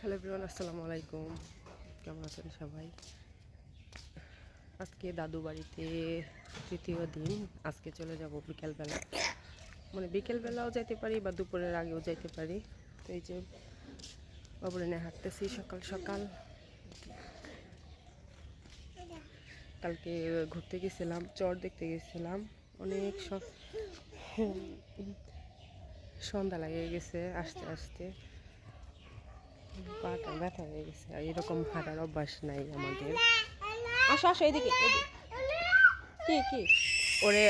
Hello everyone, আসসালামু আলাইকুম। কেমন আছেন সবাই? আজকে দাদু বাড়িতে তৃতীয় দিন। আজকে চলে যাব বিকেলবেলা। মানে বিকেলবেলাও যাইতে পারি বা দুপুরের আগেও যাইতে পারি। তো এই যে বাবুরে নিয়ে হাঁটতেছি সকাল সকাল। কালকে ঘুরতে গেছিলাম, চর দেখতে গেছিলাম। অনেক সব সন্ধ্যা লাগে গেছে আস্তে আস্তে। পাটা ব্যথা হয়ে গেছে এরকম হাঁটার অভ্যাস নাই আমাদের। আসো আসো, এদিকে। কি কি? ওরে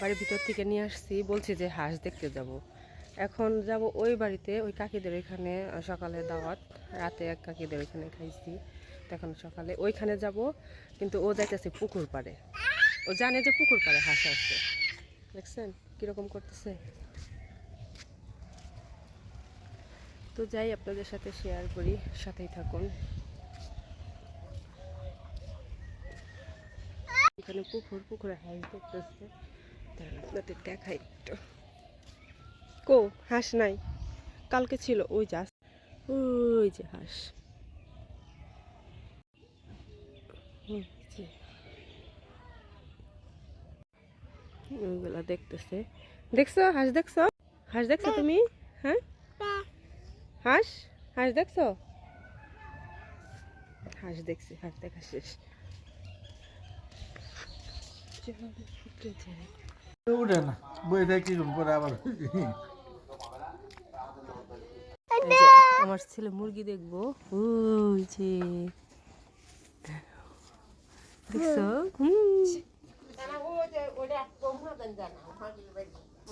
বাড়ির ভিতর থেকে নিয়ে আসছি, বলছি যে হাঁস দেখতে যাব। এখন যাব ওই বাড়িতে, ওই কাকিদের ওইখানে সকালে দাওয়াত, রাতে এক কাকিদের ওইখানে খাইছি। তো এখন সকালে ওইখানে যাব, কিন্তু ও যাইতেছে পুকুর পাড়ে। ও জানে যে পুকুর পাড়ে হাঁস আছে। দেখছেন কীরকম করতেছে? তো যাই আপনাদের সাথে শেয়ার করি সাথেই থাকুন। এখানে পুকুর পুকুরে হাঁস দেখতেছে তাহলে আপনাদের দেখাই একটু। কো হাঁস নাই। কালকে ছিল ওই যা ওই যে হাঁস। ওইগুলা দেখতেছে। দেখছ? হাঁস দেখছ? হাঁস দেখছ তুমি? হ্যাঁ? হাঁস? হাঁস দেখছ? হাঁস দেখছি হাঁস দেখা শেষ। উঠে না বই থেকে কি আবার আমার ছেলে মুরগি দেখব। ওই যে দেখছ।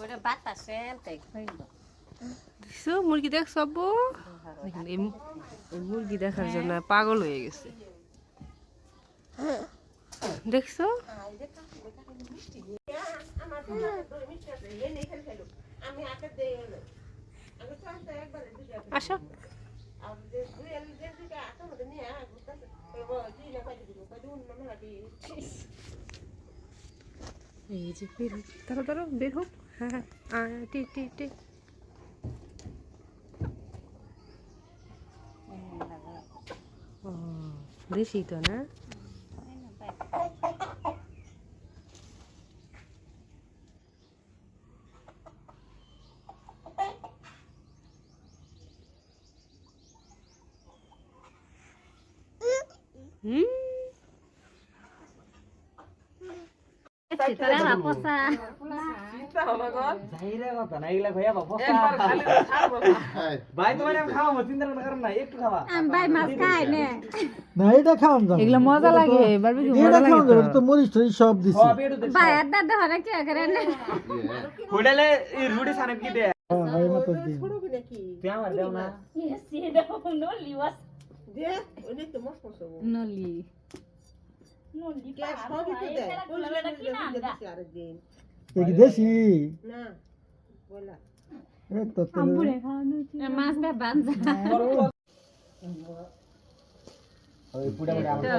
ওটা বাতাসে তাই খাইল দেখছ মুরগি দেখছ আব্বু দেখেন, মুরগি দেখার জন্য পাগল হয়ে গেছে। দেখছ? আসো। এই যে বের হোক দাঁড়ো দাঁড়ো বের হোক হ্যাঁ হ্যাঁ। টি টি টি দেশি তো না হুম তোরা বাপসা জাহিরে কথা না এগুলা ভাইয়া বাবা ভাই তোমার আমি খাওয়াবো চিন্তা করার কারণ নাই একটু খাওয়া ভাই মাছ খাই নে? না এটা খাওয়াম যাবে এগুলো মজা লাগে বারবিকিউ এটা মজা লাগে খাওয়াম যাবে এটা তো মরিচ টরিচ সব দিছি। খাওয়া পেটু দেখ ভাই আদা দে কি করে নে? হোটেলে এই রুটি সানে কি না এ দেশি এই তো তাহলে বানজা ওই পুডা পুডা আমার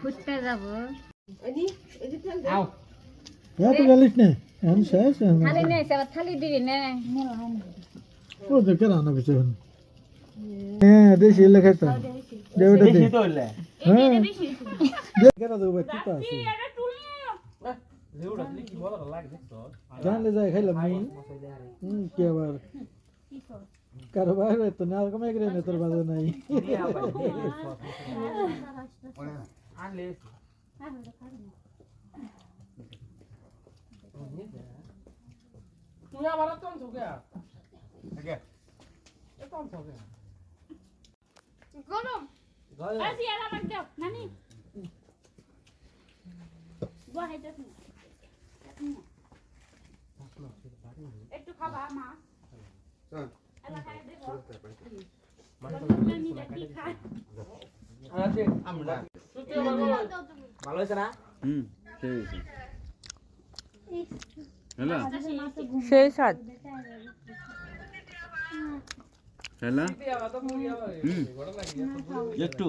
ফুটতে যাব। আও। এ তো গেলিস নে। এখন শেষ এখন থালি সব থালি দিবি নে। ও দেখে রান্না কিছু হ্যাঁ দেশি এলে খাইতাম দে ওটা দে দেখি তো হ্যাঁ। দেখে না দেবো কি তো আছে। জানলে যাই খাইলাম হুম। কি আবার? কারও বাইরে তো না কমে গেলে না তোর বাজে নাই। আনলে আছে আমরা ভালো হয়েছে না হুম সেই হয়েছে হ্যালো সেই স্বাদ হ্যালো হুম একটু